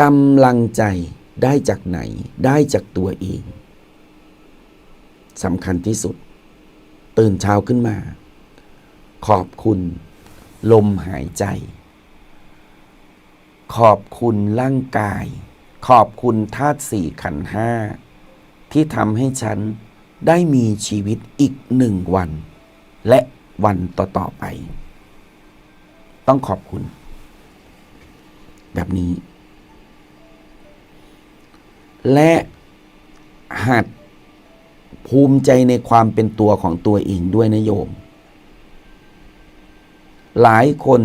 กำลังใจได้จากไหน ได้จากตัวเองสำคัญที่สุด ตื่นเช้าขึ้นมา ขอบคุณ ลมหายใจ ขอบคุณร่างกาย ขอบคุณธาตุสี่ขันธ์ห้า ที่ทำให้ฉันได้มีชีวิตอีกหนึ่งวัน และวันต่อ ๆ ไป ต้องขอบคุณ แบบนี้ และหัดภูมิใจในความเป็นตัวของตัวเองด้วยนะโยม หลายคน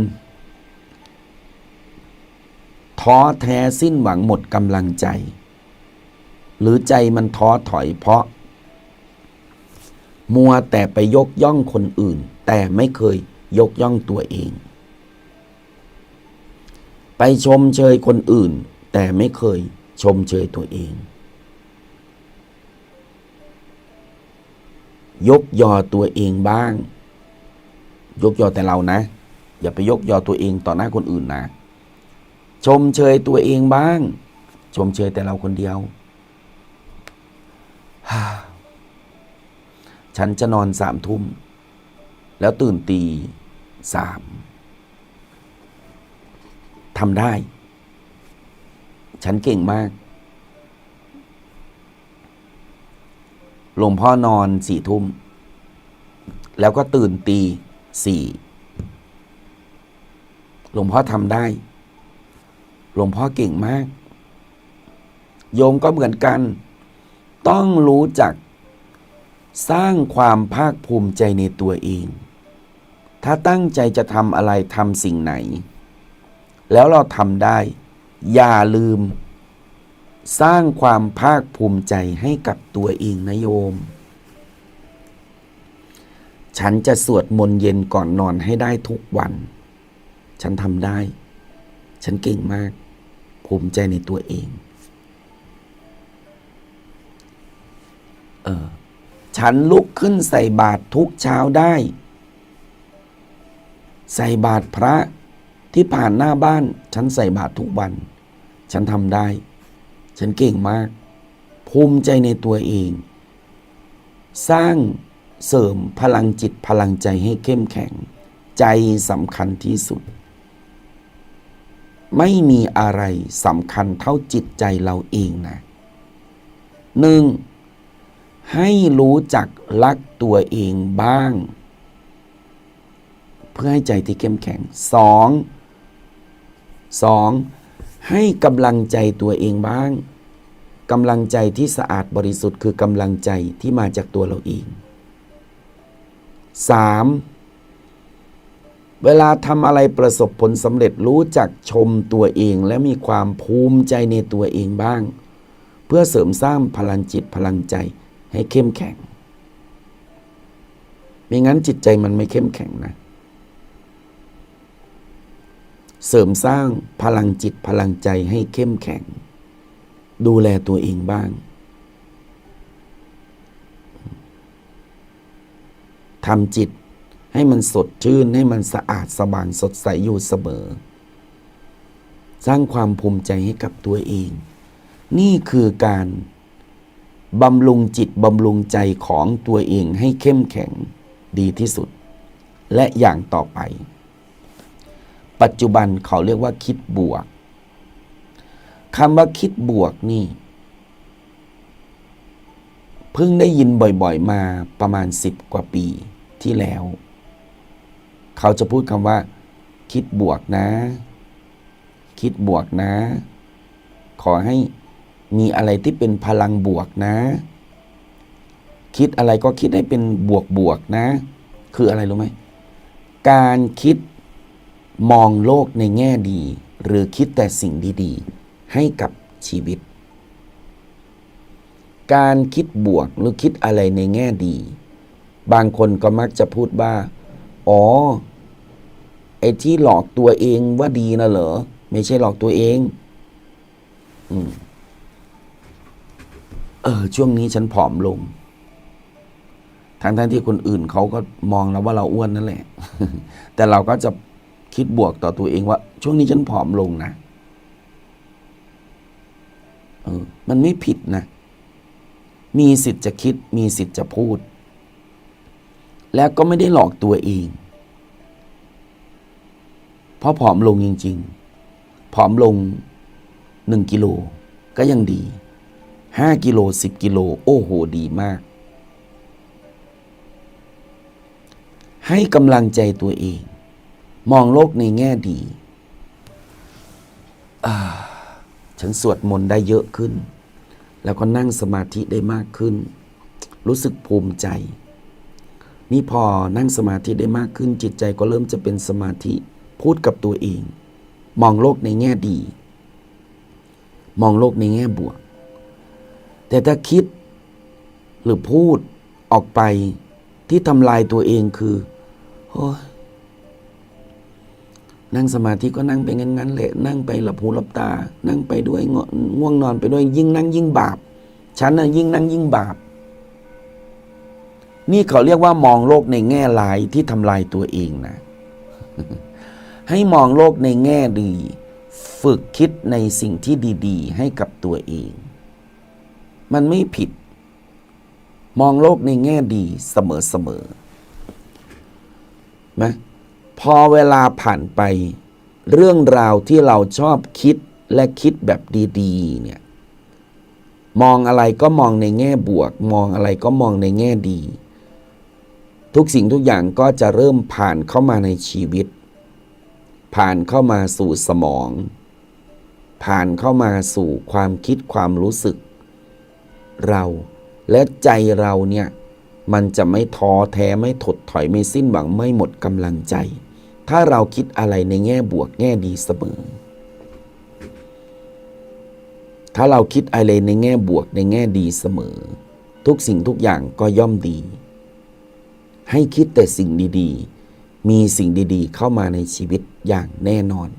ท้อแท้สิ้นหวังหมดกำลังใจ หรือใจมันท้อถอยเพราะ มัวแต่ไปยกย่องคนอื่น แต่ไม่เคยยกย่องตัวเอง ไปชมเชยคนอื่น แต่ไม่เคย ชมเชยตัวเอง ยกยอตัวเองบ้าง ยกยอแต่เรานะ อย่าไปยกยอตัวเองต่อหน้าคนอื่นนะ ชมเชยตัวเองบ้าง ชมเชยแต่เราคนเดียว ฉันจะนอนสามทุ่ม แล้วตื่นตีสามทำได้ ฉันเก่งมาก หลวงพ่อนอนสี่ทุ่ม แล้วก็ตื่นตีสี่หลวงพ่อทำได้ หลวงพ่อเก่งมาก โยมก็เหมือนกัน ต้องรู้จัก สร้างความภาคภูมิใจในตัวเอง ถ้าตั้งใจจะทำอะไรทำสิ่งไหน แล้วเราทำได้ อย่าลืม สร้างความภาคภูมิใจให้กับตัวเองนะโยม ฉันจะสวดมนต์เย็นก่อนนอนให้ได้ทุกวัน ฉันทำได้ ฉันเก่งมาก ภูมิใจในตัวเอง เออ ฉันลุกขึ้นใส่บาตรทุกเช้าได้ ใส่บาตรพระ ที่ผ่านหน้าบ้านฉันใส่บาตรทุกวัน ฉันทำได้ ฉันเก่งมาก ภูมิใจในตัวเอง สร้างเสริมพลังจิตพลังใจให้เข้มแข็ง ใจสำคัญที่สุด ไม่มีอะไรสำคัญเท่าจิตใจเราเองนะหนึ่งให้รู้จักรักตัวเองบ้าง เพื่อให้ใจที่เข้มแข็งสอง สองให้กำลังใจตัวเองบ้างกำลังใจที่สะอาดบริสุทธิ์คือกำลังใจที่มาจากตัวเราเองสามเวลาทำอะไรประสบผลสำเร็จรู้จักชมตัวเองและมีความภูมิใจในตัวเองบ้าง เพื่อเสริมสร้างพลังจิตพลังใจให้เข้มแข็งไม่งั้นจิตใจมันไม่เข้มแข็งนะ เสริมสร้างพลังจิตพลังใจให้เข้มแข็ง ดูแลตัวเองบ้าง ทำจิตให้มันสดชื่น ให้มันสะอาดสว่างสดใสอยู่เสมอ สร้างความภูมิใจให้กับตัวเอง นี่คือการบำรุงจิตบำรุงใจของตัวเองให้เข้มแข็งดีที่สุด และอย่างต่อไป ปัจจุบันเขาเรียกว่าคิดบวกคำว่าคิดบวกนี่ เพิ่งได้ยินบ่อยๆมาประมาณสิบกว่าปีที่แล้ว เขาจะพูดคำว่า คิดบวกนะ คิดบวกนะ ขอให้มีอะไรที่เป็นพลังบวกนะ คิดอะไรก็คิดให้เป็นบวกบวกนะ คืออะไรรู้ไหมการคิด มองโลกในแง่ดี หรือคิดแต่สิ่งดีๆ ให้กับชีวิต การคิดบวกหรือคิดอะไรในแง่ดี บางคนก็มักจะพูดว่า อ๋อ ไอ้ที่หลอกตัวเองว่าดีนะเหรอ ไม่ใช่หลอกตัวเอง อืม เออ ช่วงนี้ฉันผอมลงทั้งทั้งที่คนอื่นเขาก็มองแล้วว่าเราอ้วนนั่นแหละ แต่เราก็จะ คิดบวกต่อตัวเองว่า ช่วงนี้ฉันผอมลงนะออมันไม่ผิดนะ มีสิทธิ์จะคิด มีสิทธิ์จะพูด แล้วก็ไม่ได้หลอกตัวเอง เพราะผอมลงจริง ๆ ผอมลงหนึ่งกิโลก็ยังดีห้ากิโลสิบกิโล โอ้โห ดีมาก ให้กำลังใจตัวเอง มองโลกในแง่ดีฉันสวดมนต์ได้เยอะขึ้น แล้วก็นั่งสมาธิได้มากขึ้น รู้สึกภูมิใจ นี่พอนั่งสมาธิได้มากขึ้น จิตใจก็เริ่มจะเป็นสมาธิพูดกับตัวเอง มองโลกในแง่ดี มองโลกในแง่บวก แต่ถ้าคิดหรือพูดออกไปที่ทำลายตัวเองคือโอ้ย นั่งสมาธิก็นั่งไปงั้นๆแหละนั่งไปหลับหูหลับตา นั่งไปด้วยง่วงนอนไปด้วยยิ่งนั่งยิ่งบาปฉันน่ะยิ่งนั่งยิ่งบาป นี่เขาเรียกว่ามองโลกในแง่ร้ายที่ทำลายตัวเองนะ ให้มองโลกในแง่ดี ฝึกคิดในสิ่งที่ดี ๆ ให้กับตัวเอง มันไม่ผิด มองโลกในแง่ดีเสมอๆนะ พอเวลาผ่านไป เรื่องราวที่เราชอบคิดและคิดแบบดีๆเนี่ยมองอะไรก็มองในแง่บวก มองอะไรก็มองในแง่ดี ทุกสิ่งทุกอย่างก็จะเริ่มผ่านเข้ามาในชีวิต ผ่านเข้ามาสู่สมอง ผ่านเข้ามาสู่ความคิดความรู้สึก เราและใจเราเนี่ยมันจะไม่ท้อแท้ไม่ถดถอยไม่สิ้นหวังไม่หมดกำลังใจ ถ้าเราคิดอะไรในแง่บวกแง่ดีเสมอ ถ้าเราคิดอะไรในแง่บวกในแง่ดีเสมอ ทุกสิ่งทุกอย่างก็ย่อมดี ให้คิดแต่สิ่งดีๆ มีสิ่งดีๆ เข้ามาในชีวิตอย่างแน่นอน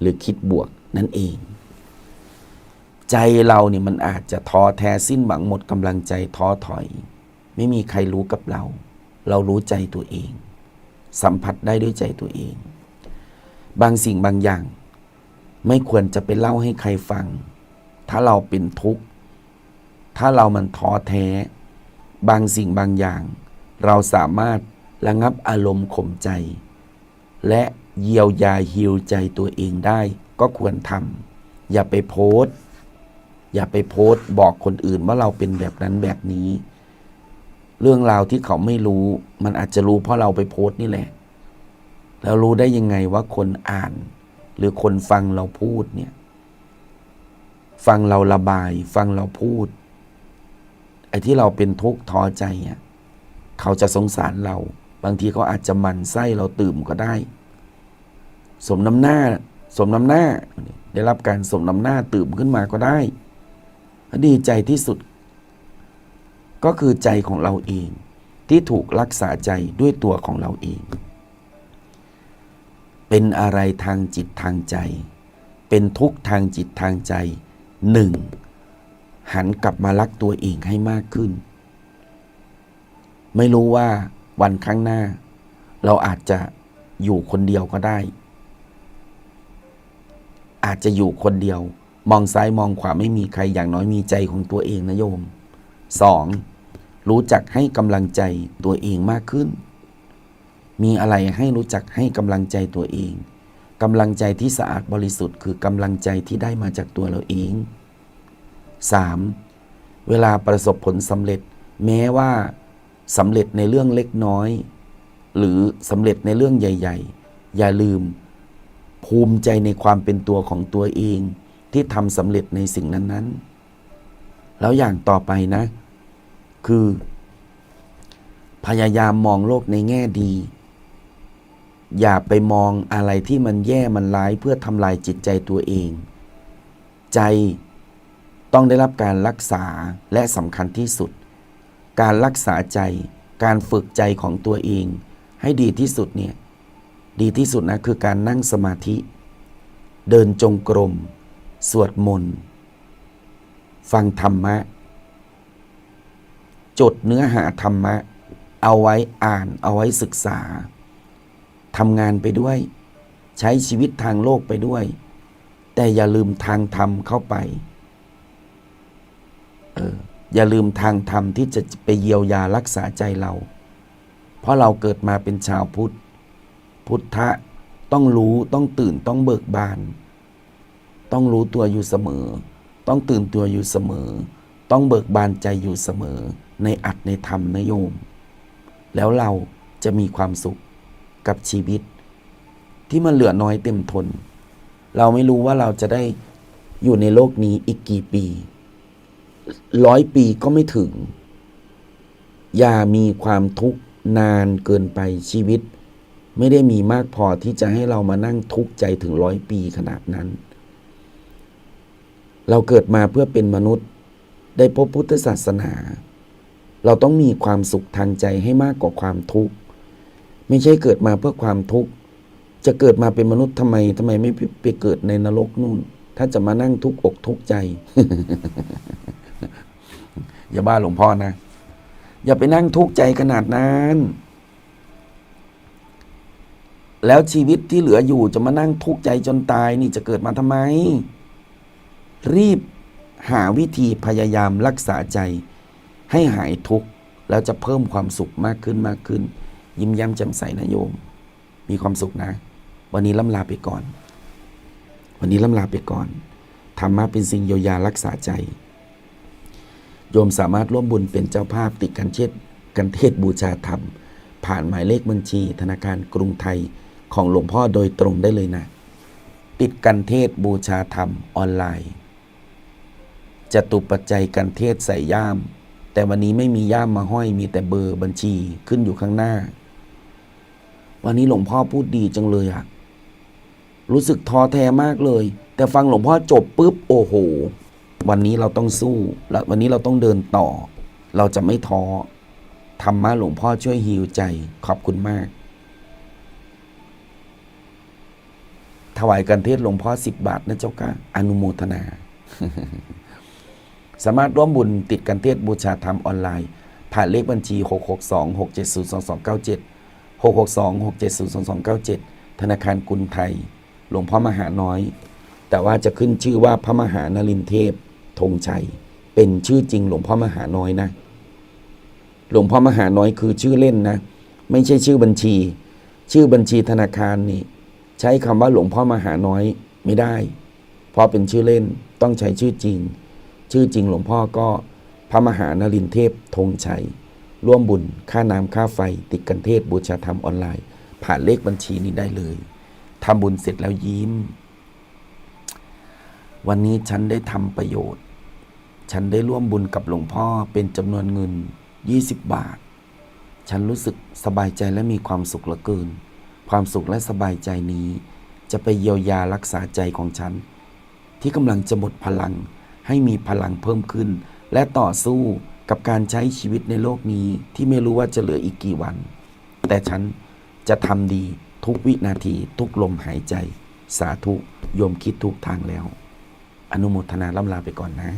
หรือคิดบวกนั่นเอง ใจเราเนี่ยมันอาจจะท้อแท้สิ้นหวังหมดกำลังใจท้อถอย ไม่มีใครรู้กับเรา เรารู้ใจตัวเอง สัมผัสได้ด้วยใจตัวเอง บางสิ่งบางอย่าง ไม่ควรจะไปเล่าให้ใครฟัง ถ้าเราเป็นทุกข์ ถ้าเรามันท้อแท้ บางสิ่งบางอย่าง เราสามารถระงับอารมณ์ข่มใจ และเยียวยาฮิวใจตัวเองได้ก็ควรทำอย่าไปโพสต์อย่าไปโพสต์บอกคนอื่นว่าเราเป็นแบบนั้นแบบนี้ เรื่องราวที่เขาไม่รู้ มันอาจจะรู้เพราะเราไปโพสต์นี่แหละ แล้วรู้ได้ยังไงว่าคนอ่าน หรือคนฟังเราพูดเนี่ย ฟังเราระบาย ฟังเราพูด ไอ้ที่เราเป็นทุกข์ท้อใจอะเขาจะสงสารเรา บางทีเขาอาจจะหมันไส้เราตื่มก็ได้ สมน้ำหน้า สมน้ำหน้า ได้รับการสมน้ำหน้าตื่มขึ้นมาก็ได้ ดีใจที่สุด ก็คือใจของเราเอง ที่ถูกรักษาใจด้วยตัวของเราเอง เป็นอะไรทางจิตทางใจ เป็นทุกข์ทางจิตทางใจหนึ่งหันกลับมารักตัวเองให้มากขึ้น ไม่รู้ว่าวันข้างหน้า เราอาจจะอยู่คนเดียวก็ได้ อาจจะอยู่คนเดียว มองซ้ายมองขวาไม่มีใครอย่างน้อยมีใจของตัวเองนะโยมสอง รู้จักให้กำลังใจตัวเองมากขึ้น มีอะไรให้รู้จักให้กำลังใจตัวเองกำลังใจที่สะอาดบริสุทธิ์คือกำลังใจที่ได้มาจากตัวเราเอง 3. เวลาประสบผลสำเร็จ แม้ว่าสำเร็จในเรื่องเล็กน้อย หรือสำเร็จในเรื่องใหญ่ ๆ อย่าลืม ภูมิใจในความเป็นตัวของตัวเอง ที่ทำสำเร็จในสิ่งนั้นๆ แล้วอย่างต่อไปนะ คือ พยายามมองโลกในแง่ดี อย่าไปมองอะไรที่มันแย่มันร้ายเพื่อทำลายจิตใจตัวเอง ใจต้องได้รับการรักษาและสำคัญที่สุด การรักษาใจ การฝึกใจของตัวเอง ให้ดีที่สุดเนี่ย ดีที่สุดนะคือการนั่งสมาธิ เดินจงกรม สวดมนต์ ฟังธรรมะ จดเนื้อหาธรรมะ เอาไว้อ่านเอาไว้ศึกษาทำงานไปด้วย ใช้ชีวิตทางโลกไปด้วย แต่อย่าลืมทางธรรมเข้าไปอออย่าลืมทางธรรมที่จะไปเยียวยารักษาใจเรา เพราะเราเกิดมาเป็นชาวพุทธ พุทธะต้องรู้ต้องตื่นต้องเบิกบาน ต้องรู้ตัวอยู่เสมอ ต้องตื่นตัวอยู่เสมอ ต้องเบิกบานใจอยู่เสมอ ในอัดในธรรมนะโยม แล้วเราจะมีความสุขกับชีวิต ที่มันเหลือน้อยเต็มทน เราไม่รู้ว่าเราจะได้อยู่ในโลกนี้อีกกี่ปี ร้อยปีก็ไม่ถึง อย่ามีความทุกข์นานเกินไปชีวิต ไม่ได้มีมากพอที่จะให้เรามานั่งทุกข์ใจถึงร้อยปีขนาดนั้น เราเกิดมาเพื่อเป็นมนุษย์ได้พบพุทธศาสนา เราต้องมีความสุขทางใจให้มากกว่าความทุกข์ ไม่ใช่เกิดมาเพื่อความทุกข์ จะเกิดมาเป็นมนุษย์ทำไมทำไมไม่ไปเกิดในนรกนู่น ถ้าจะมานั่งทุกข์อกทุกข์ใจ อย่าบ้าหลวงพ่อนะ อย่าไปนั่งทุกข์ใจขนาดนั้น แล้วชีวิตที่เหลืออยู่จะมานั่งทุกข์ใจจนตาย นี่จะเกิดมาทำไม รีบหาวิธีพยายามรักษาใจ ให้หายทุกข์แล้วจะเพิ่มความสุขมากขึ้นมากขึ้น ยิ้มแย้มแจ่มใสนะโยม มีความสุขนะ วันนี้ล่ำลาไปก่อน วันนี้ล่ำลาไปก่อนธรรมะเป็นสิ่งเยียวยารักษาใจ โยมสามารถร่วมบุญเป็นเจ้าภาพติดกันเช็ดกันเทศบูชาธรรม ผ่านหมายเลขบัญชี ธนาคารกรุงไทยของหลวงพ่อโดยตรงได้เลยนะ ติดกันเทศบูชาธรรมออนไลน์จตุปัจจัยกันเทศใส่ย่าม แต่วันนี้ไม่มีย่ามมาห้อยมีแต่เบอร์บัญชีขึ้นอยู่ข้างหน้า วันนี้หลวงพ่อพูดดีจังเลยอะรู้สึกท้อแท้มากเลย แต่ฟังหลวงพ่อจบปุ๊บโอ้โห วันนี้เราต้องสู้และวันนี้เราต้องเดินต่อ เราจะไม่ท้อธรรมะหลวงพ่อช่วยฮีลใจขอบคุณมาก ถวายกันเทศหลวงพ่อสิบบาทนะเจ้าค่ะอนุโมทนา สามารถร่วมบุญติดกันเทศบูชาธรรมออนไลน์ ผ่านเลขบัญชี 662 670 2297 662 670 2297 ธนาคารกรุงไทย หลวงพ่อมหาน้อย แต่ว่าจะขึ้นชื่อว่าพระมหานรินเทพธงชัย เป็นชื่อจริงหลวงพ่อมหาน้อยนะ หลวงพ่อมหาน้อยคือชื่อเล่นนะ ไม่ใช่ชื่อบัญชี ชื่อบัญชีธนาคารนี่ ใช้คำว่าหลวงพ่อมหาน้อยไม่ได้ เพราะเป็นชื่อเล่นต้องใช้ชื่อจริง ชื่อจริงหลวงพ่อก็พระมหานรินเทพธงชัย ร่วมบุญค่าน้ำค่าไฟ ติดกันเทศบูชาธรรมออนไลน์ ผ่านเลขบัญชีนี้ได้เลยทำบุญเสร็จแล้วยิ้ม วันนี้ฉันได้ทำประโยชน์ ฉันได้ร่วมบุญกับหลวงพ่อเป็นจำนวนเงิน 20 บาท ฉันรู้สึกสบายใจและมีความสุขเหลือเกิน ความสุขและสบายใจนี้ จะไปเยียวยารักษาใจของฉัน ที่กำลังจะหมดพลัง ให้มีพลังเพิ่มขึ้น และต่อสู้กับการใช้ชีวิตในโลกนี้ที่ไม่รู้ว่าจะเหลืออีกกี่วัน แต่ฉันจะทำดีทุกวินาทีทุกลมหายใจ สาธุโยมคิดทุกทางแล้ว อนุโมทนาล่ำลาไปก่อนนะ